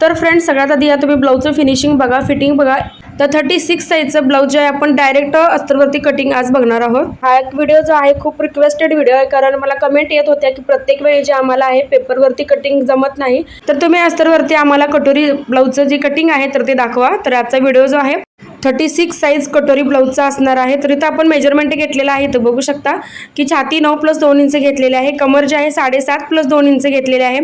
तर फ्रेंड्स सगळ्यात आधी या तुम्ही ब्लाऊजचं फिनिशिंग बघा फिटिंग बघा. तर थर्टी सिक्स साईजचं ब्लाऊज जे आहे आपण डायरेक्ट अस्तरवरती कटिंग आज बघणार आहोत. हा एक व्हिडिओ जो आहे खूप रिक्वेस्टेड व्हिडिओ आहे कारण मला कमेंट येत होत्या की प्रत्येक वेळी जे आम्हाला आहे पेपरवरती कटिंग जमत नाही. तर तुम्ही अस्तरवरती आम्हाला कटोरी ब्लाऊजचं जी कटिंग आहे तर ते दाखवा. तर आजचा व्हिडिओ जो आहे थर्टी सिक्स साईज कटोरी ब्लाऊजचा असणार आहे. तर इथं आपण मेजरमेंट घेतलेला आहे. तर बघू शकता की छाती नऊ प्लस दोन इंच घेतलेले आहे. कमर जे आहे साडेसात प्लस दोन इंच घेतलेले आहे.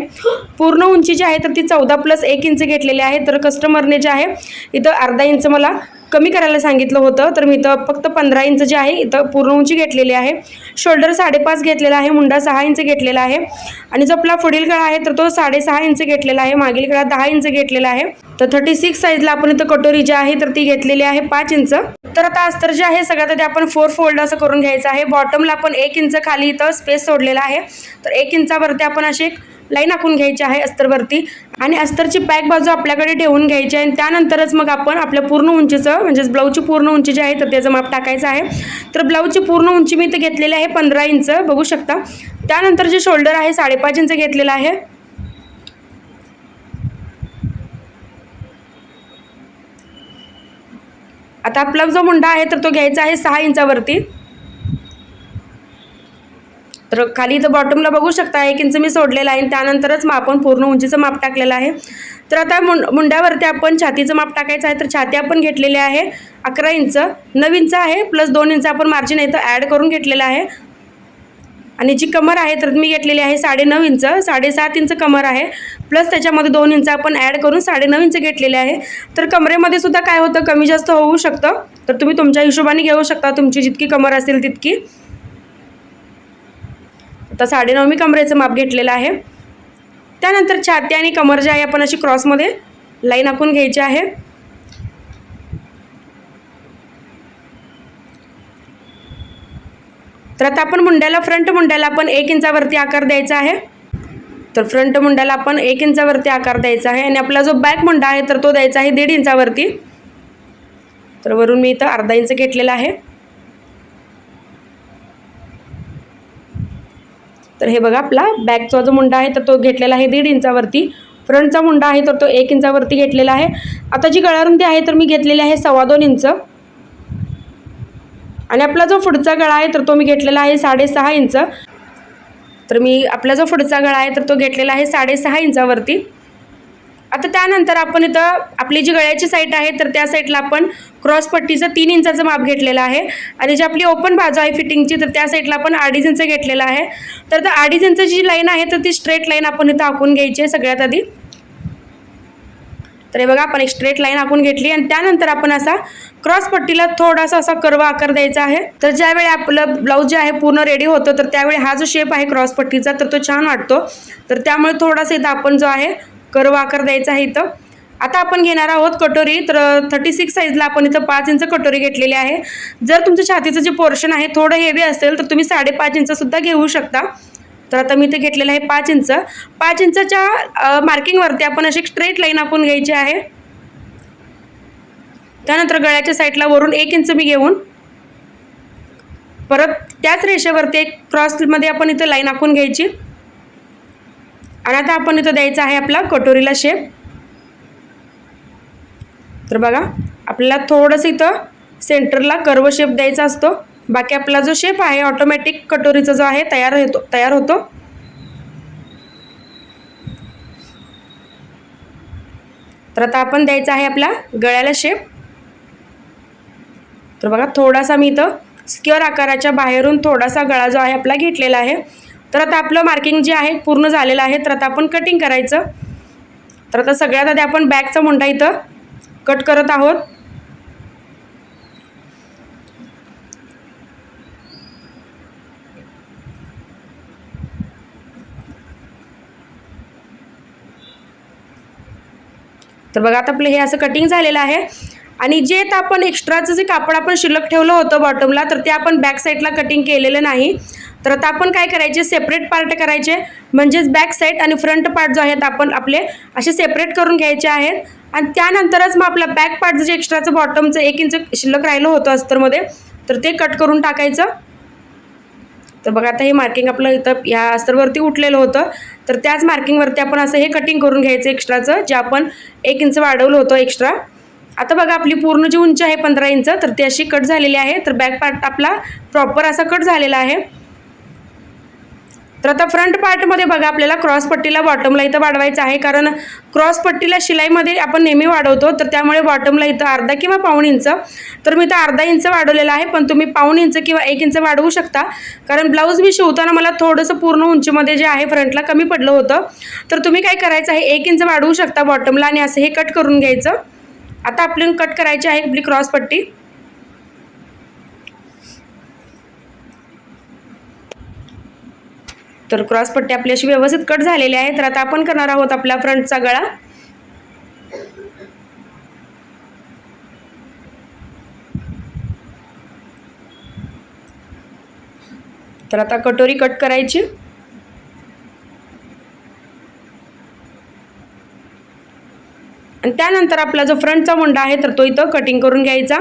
पूर्ण उंची जी आहे तर ती चौदा प्लस एक इंच घेतलेली आहे. तर कस्टमरने जे आहे इथं अर्धा इंच मला कमी करायला सांगितलं होतं. तर मी इथं फक्त पंधरा इंच जे आहे इथं पूर्ण उंची घेतलेली आहे. शोल्डर साडेपाच घेतलेला आहे. मुंडा सहा इंच घेतलेला आहे. आणि जो आपला पुढील गळा आहे तर तो साडेसहा इंच घेतलेला आहे. मागील गळा दहा इंच घेतलेला आहे. तर थर्टी सिक्स साईजला आपण इथं कटोरी जी आहे तर ती घेतलेली आहे पाच इंच. तर आता अस्तर जे आहे सगळ्यात आधी आपण फोर फोल्ड असं करून घ्यायचं आहे. बॉटमला आपण एक इंच खाली इथं स्पेस सोडलेला आहे. तर एक इंचावरती आपण अशी एक लाईन आखून घ्यायची आहे अस्तरवरती आणि अस्तरची पॅक बाजू आपल्याकडे ठेवून घ्यायची आहे. आणि त्यानंतरच मग आपण आपल्या पूर्ण उंचीचं म्हणजेच ब्लाऊजची पूर्ण उंची जी आहे तर त्याचं माप टाकायचं आहे. तर ब्लाऊजची पूर्ण उंची मी इथं घेतलेली आहे पंधरा इंच बघू शकता. त्यानंतर जे शोल्डर आहे साडेपाच इंच घेतलेलं आहे. आता आपला जो मुंडा आहे तर तो घ्यायचा आहे सहा इंचावरती. तर खाली इथं बॉटमला बघू शकता एक इंच मी सोडलेलं आहे आणि त्यानंतरच मग आपण पूर्ण उंचीचं माप टाकलेलं आहे. तर आता मुंड मुंड्यावरती आपण छातीचं माप टाकायचं आहे तर छाती आपण घेतलेली आहे अकरा इंच. नऊ इंच आहे प्लस दोन इंच आपण मार्जिन आहे तर ॲड करून घेतलेलं आहे. आणि जी कमर आहे तर मी घेतलेली आहे साडेनऊ इंच साडेसात इंच कमर आहे. प्लस त्याच्यामध्ये दोन इंच आपण ॲड करून साडेनऊ इंच घेतलेले आहे. तर कमरेमध्ये सुद्धा काय होतं कमी जास्त होऊ शकतं. तर तुम्ही तुमच्या हिशोबाने घेऊ शकता तुमची जितकी कमर असेल तितकी. आता साडेनऊ मी कमरेचं माप घेतलेलं आहे. त्यानंतर छाती आणि कमर जे आहे आपण अशी क्रॉसमध्ये लाईन आखून घ्यायची आहे. तर आता आपण मुंड्याला फ्रंट मुंड्याला आपण एक इंचावरती आकार द्यायचा आहे. तर फ्रंट मुंड्याला आपण एक इंचावरती आकार द्यायचा आहे आणि आपला जो बॅक मुंडा आहे तर तो द्यायचा आहे दीड इंचावरती. तर वरून मी इथं अर्धा इंच घेतलेला आहे. तर हे बघा आपला बॅकचा जो मुंडा आहे तर तो घेतलेला आहे दीड इंचावरती. फ्रंटचा मुंडा आहे तर तो एक इंचावरती घेतलेला आहे. आता जी गळारुंदी आहे तर मी घेतलेली आहे सव्वा दोन इंच. आणि आपला जो पुढचा गळा आहे तर तो मी घेतलेला आहे साडेसहा इंच. तर मी आपला जो पुढचा गळा आहे तर तो घेतलेला आहे साडेसहा इंचावरती. आता त्यानंतर आपण इथं आपली जी गळ्याची साईट आहे तर त्या साईडला आपण क्रॉस पट्टीचं तीन इंचाचं माप घेतलेलं आहे. आणि जी आपली ओपन बाजू आहे फिटिंगची तर त्या साईडला आपण अडीच इंच घेतलेलं आहे. तर त्या अडीच इंचची जी लाईन आहे तर ती स्ट्रेट लाईन आपण इथं आखून घ्यायची आहे सगळ्यात आधी. तर हे बघा आपण एक स्ट्रेट लाईन आखून घेतली आणि त्यानंतर आपण असा क्रॉस पट्टीला थोडासा असा कर्व आकार द्यायचा आहे. तर ज्यावेळी आपलं ब्लाऊज जे आहे पूर्ण रेडी होतं तर त्यावेळी हा जो शेप आहे क्रॉस पट्टीचा तर तो छान वाटतो. तर त्यामुळे थोडासा इथं आपण जो आहे कर्व आकार द्यायचा आहे इथं. आता आपण घेणार आहोत कटोरी. तर थर्टी सिक्स साईजला आपण इथं पाच इंच कटोरी घेतलेली आहे. जर तुमचं छातीचं जे पोर्शन आहे थोडं हेवी असेल तर तुम्ही साडेपाच इंचसुद्धा घेऊ शकता. तर आता मी इथे घेतलेलं आहे पाच इंच. पाच इंचच्या मार्किंगवरती आपण अशी स्ट्रेट लाईन आखून घ्यायची आहे. त्यानंतर गळ्याच्या साईडला वरून एक इंच मी घेऊन परत त्याच रेषेवरती एक क्रॉसमध्ये आपण इथं लाईन आखून घ्यायची. आणि आता आपण इथं द्यायचा आहे आपला कटोरीला शेप तर बघा आपल्याला थोडंसं इथं सेंटरला कर्व शेप द्यायचा असतो. बाकी आपला जो शेप आहे ऑटोमॅटिक कटोरीचा जो आहे तयार होतो तयार होतो. तर आता आपण द्यायचा आहे आपला गळ्याला शेप तर बघा थोडासा मी इथं स्क्युअर आकाराच्या बाहेरून थोडासा गळा जो आहे आपला घेतलेला आहे. तर आता आपलं मार्किंग जे आहे पूर्ण झालेलं आहे. तर आता आपण कटिंग करायचं. तर आता सगळ्यात आधी आपण बॅगचा मुंडा इथं कट करत आहोत. तर बघा आता आपलं हे असं कटिंग झालेलं आहे. आणि जे आता आपण एक्स्ट्राचं जे कापड आपण शिल्लक ठेवलं होतं बॉटमला तर ते आपण बॅक साईडला कटिंग केलेलं नाही. तर आता आपण काय करायचे? सेपरेट पार्ट करायचे. म्हणजेच बॅक साईड आणि फ्रंट पार्ट जो आहेत आपण आपले असे सेपरेट करून घ्यायचे आहेत. आणि त्यानंतरच मग आपला बॅक पार्ट जे एक्स्ट्राचं बॉटमचं एक इंच शिल्लक राहिलं होतं अस्तरमध्ये तर ते कट करून टाकायचं. तर बघा आता हे मार्किंग आपलं इथं या अस्तरवरती उठलेलं होतं. तर त्याच मार्किंगवरती आपण असं हे कटिंग करून घ्यायचं एक्स्ट्राचं जे आपण एक इंच वाढवलं होतं एक्स्ट्रा आता बघा आपली पूर्ण जी उंची आहे पंधरा इंच तर ती अशी कट झालेली आहे. तर बॅक पार्ट आपला प्रॉपर असा कट झालेला आहे. तर आता फ्रंट पार्टमध्ये बघा आपल्याला क्रॉस पट्टीला बॉटमला इथं वाढवायचं आहे. कारण क्रॉस पट्टीला शिलाईमध्ये आपण नेहमी वाढवतो तर त्यामुळे बॉटमला इथं अर्धा किंवा पाऊण इंच. तर मी इथं अर्धा इंच वाढवलेला आहे पण तुम्ही पाऊण इंच किंवा एक इंच वाढवू शकता. कारण ब्लाऊज मी शिवताना मला थोडंसं पूर्ण उंचीमध्ये जे आहे फ्रंटला कमी पडलं होतं. तर तुम्ही काय करायचं आहे एक इंच वाढवू शकता बॉटमला आणि असं हे कट करून घ्यायचं. आता आपली कट करायची आहे आपली क्रॉस पट्टी. तर क्रॉस पट्टी आपली अशी व्यवस्थित कट झालेली आहे तर आता आपण करणार आहोत आपला फ्रंटचा गळा. तर आता कटोरी कट करायची. आणि त्यानंतर आपला जो फ्रंटचा मुंडा आहे तर तो इथं कटिंग करून घ्यायचा.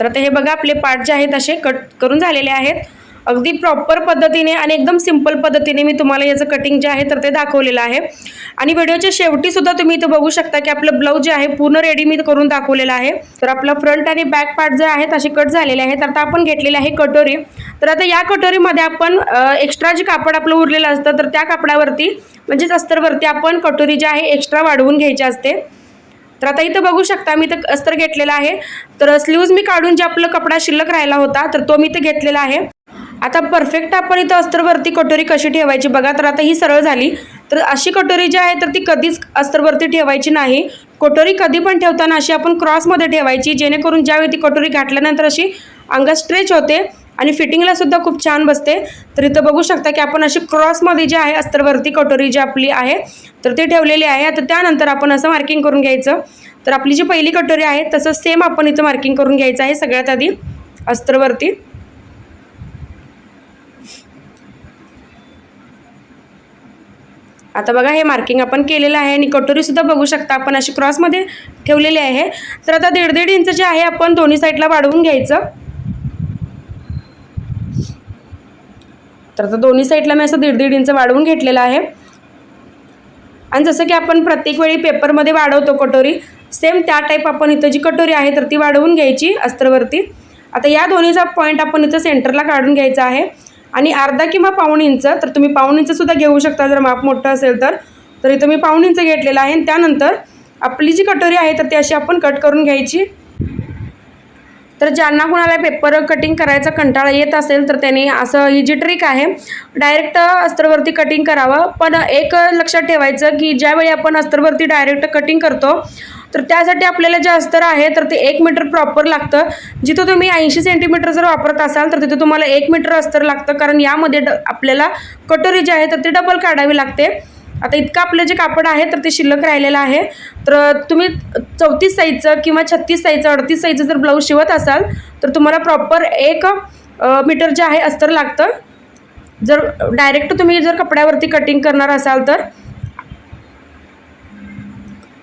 तर आता हे बघा आपले पार्ट जे आहेत असे कट करून झालेले आहेत. अगदी प्रॉपर पद्धतीने आणि एकदम सिंपल पद्धतीने मी तुम्हाला याचं कटिंग जे आहे तर ते दाखवलेलं आहे. आणि व्हिडिओच्या शेवटीसुद्धा तुम्ही इथं बघू शकता की आपलं ब्लाऊज जे आहे पूर्ण रेडी मी करून दाखवलेलं आहे. तर आपला फ्रंट आणि बॅक पार्ट जे आहेत असे कट झालेले आहेत. आता आपण घेतलेले आहे कटोरी तर आता या कटोरीमध्ये आपण एक्स्ट्रा जे कापड आपलं उरलेलं असतं तर त्या कापडावरती म्हणजेच अस्तरवरती आपण कटोरी जे आहे एक्स्ट्रा वाढवून घ्यायची असते. तर आता इथं बघू शकता मी इथं अस्तर घेतलेला आहे. तर स्लीव्ज मी काढून जे आपलं कपडा शिल्लक राहिला होता तर तो मी इथं घेतलेला आहे. आता परफेक्ट आपण इथं अस्तरवरती कटोरी कशी ठेवायची बघा तर आता ही सरळ झाली. तर अशी कटोरी जी आहे तर ती कधीच अस्तरवरती ठेवायची नाही. कटोरी कधी पण ठेवताना अशी आपण क्रॉसमध्ये ठेवायची जेणेकरून ज्यावेळी ती कटोरी घातल्यानंतर अशी अंगात स्ट्रेच होते. आणि फिटिंगला सुद्धा खूप छान बसते. तर इथं बघू शकता की आपण अशी क्रॉसमध्ये जी आहे अस्तरवरती कटोरी जी आपली आहे तर ती ठेवलेली आहे. आता त्यानंतर आपण असं मार्किंग करून घ्यायचं. तर आपली जी पहिली कटोरी आहे तसं सेम आपण इथं मार्किंग करून घ्यायचं आहे सगळ्यात आधी अस्तरवरती. आता बघा हे मार्किंग आपण केलेलं आहे आणि कटोरीसुद्धा बघू शकता आपण अशी क्रॉसमध्ये ठेवलेली आहे. तर आता दीड दीड इंच जे आहे आपण दोन्ही साईडला वाढवून घ्यायचं. तर आता दोन्ही साईडला मी असं दीड दीड इंच वाढवून घेतलेलं आहे. आणि जसं की आपण प्रत्येक वेळी पेपरमध्ये वाढवतो कटोरी सेम त्या टाईप आपण इथं जी कटोरी आहे तर ती वाढवून घ्यायची अस्त्रवरती. आता या दोन्हीचा पॉईंट आपण इथं सेंटरला काढून घ्यायचा आहे. आणि अर्धा किंवा पाऊण इंच तर तुम्ही पाऊण इंचसुद्धा घेऊ शकता जर माप मोठं असेल तर. तर इथं मी पाऊण इंच घेतलेलं आहे आणि त्यानंतर आपली जी कटोरी आहे तर ती अशी आपण कट करून घ्यायची. तर ज्यांना कोणाला पेपर कटिंग करायचा कंटाळा येत असेल तर त्यांनी असं ही जी ट्रिक आहे. डायरेक्ट अस्तरवरती कटिंग करावं. पण एक लक्षात ठेवायचं की ज्यावेळी आपण अस्तरवरती डायरेक्ट कटिंग करतो तर त्यासाठी आपल्याला जे अस्तर आहे तर ते एक मीटर प्रॉपर लागतं. जिथं तुम्ही ऐंशी सेंटीमीटर जर वापरत असाल तर तिथं तुम्हाला एक मीटर अस्तर लागतं. कारण यामध्ये ड आपल्याला कटोरी जी आहे तर ती डबल काढावी लागते. आता इतकं आपलं जे कापड आहे तर ते शिल्लक राहिलेलं आहे. तर तुम्ही चौतीस साईजचं किंवा छत्तीस साईजचं अडतीस साईजचं जर ब्लाऊज शिवत असाल तर तुम्हाला प्रॉपर एक मीटर जे आहे अस्तर लागतं. जर डायरेक्ट तुम्ही जर कपड्यावरती कटिंग करणार असाल तर.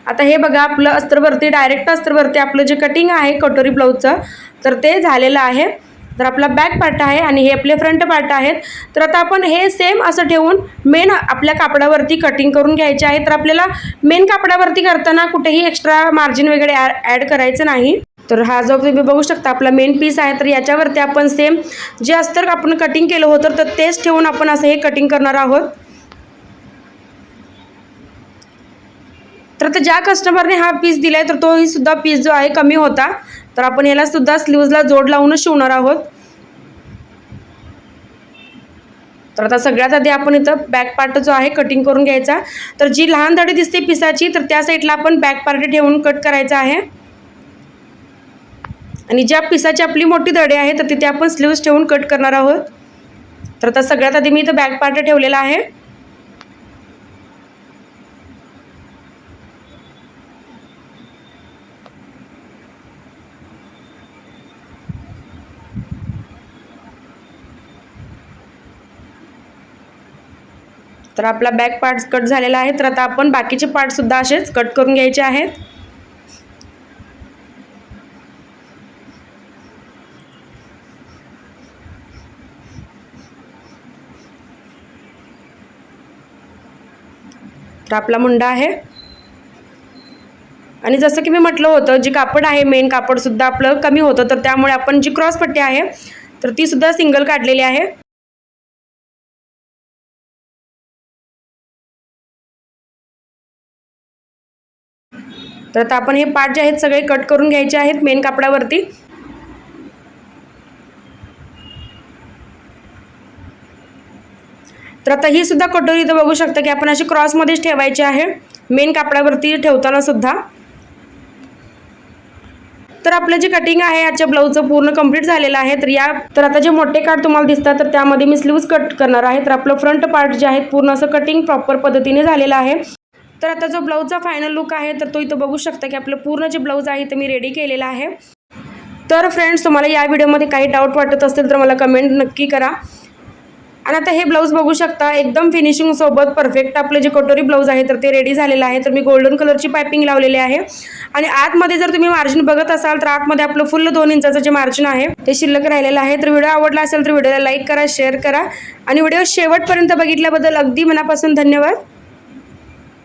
आता हे बघा आपलं अस्तरवरती डायरेक्ट अस्तरवरती आपलं जे कटिंग आहे कटोरी ब्लाऊजचं तर ते झालेलं आहे. तर आपला बॅक पार्ट आहे आणि हे आपले फ्रंट पार्ट आहेत. तर आता आपण हे सेम असं ठेवून मेन आपल्या कापडावरती कटिंग करून घ्यायचे आहे. तर आपल्याला मेन कापडावरती करताना कुठेही एक्स्ट्रा मार्जिन वगैरे ॲड करायचं नाही. तर हा जो तुम्ही बघू शकता आपला मेन पीस आहे. तर याच्यावरती आपण सेम जे अस्तर आपण कटिंग केलं होतं तर तेच ठेवून आपण असं हे कटिंग करणार आहोत. तर आता ज्या कस्टमरने हा पीस दिला आहे तर तोही सुद्धा पीस जो आहे कमी होता. तर आपण याला सुद्धा स्लीव्जला जोड लावूनच शिवणार आहोत. तर आता सगळ्यात आधी आपण इथं बॅक पार्ट जो आहे कटिंग करून घ्यायचा. तर जी लहान धडी दिसते पिसाची तर त्या साईडला आपण बॅक पार्ट ठेवून कट करायचा आहे. आणि ज्या पिसाची आपली मोठी धडी आहे तर तिथे आपण स्लीव्ज ठेवून कट करणार आहोत. तर आता सगळ्यात आधी मी इथं बॅक पार्ट ठेवलेला आहे. तर आपला बॅक पार्ट कट झालेला आहे. तर आता आपण बाकीचे पार्टसुद्धा असेच कट करून घ्यायचे आहेत. तर आपला मुंडा आहे. आणि जसं की मी म्हटलं होतं जे कापड आहे मेन कापडसुद्धा आपलं कमी होतं. तर त्यामुळे आपण जी क्रॉसपट्टी आहे तर तीसुद्धा सिंगल काढलेली आहे. तर आता आपण हे पार्ट जे आहेत सगळे कट करून घ्यायचे आहेत मेन कापडावरती. तर आता ही सुद्धा कटोरी इथं बघू शकता की आपण अशी क्रॉसमध्येच ठेवायची आहे. मेन कापडावरती ठेवताना सुद्धा. तर आपलं जे कटिंग आहे याच्या ब्लाऊजचं पूर्ण कंप्लीट झालेलं आहे. तर या तर आता जे मोठे कार्ड तुम्हाला दिसतात तर त्यामध्ये मी स्लीव्ज कट करणार आहे. तर आपलं फ्रंट पार्ट जे आहे पूर्ण असं कटिंग प्रॉपर पद्धतीने झालेलं आहे. तर आता जो ब्लाऊजचा फायनल लुक आहे तर तो इथं बघू शकता की आपलं पूर्ण जे ब्लाऊज आहे ते मी रेडी केलेलं आहे. तर फ्रेंड्स तुम्हाला या व्हिडिओमध्ये काही डाऊट वाटत असेल तर मला कमेंट नक्की करा. आणि आता हे ब्लाऊज बघू शकता एकदम फिनिशिंगसोबत परफेक्ट आपलं जे कटोरी ब्लाऊज आहे तर ते रेडी झालेलं आहे. तर मी गोल्डन कलरची पायपिंग लावलेली आहे. आणि आतमध्ये जर तुम्ही मार्जिन बघत असाल तर आतमध्ये आपलं फुल दोन इंचाचं जे मार्जिन आहे ते शिल्लक राहिलेलं आहे. तर व्हिडिओ आवडला असेल तर व्हिडिओला लाईक करा शेअर करा. आणि व्हिडिओ शेवटपर्यंत बघितल्याबद्दल अगदी मनापासून धन्यवाद.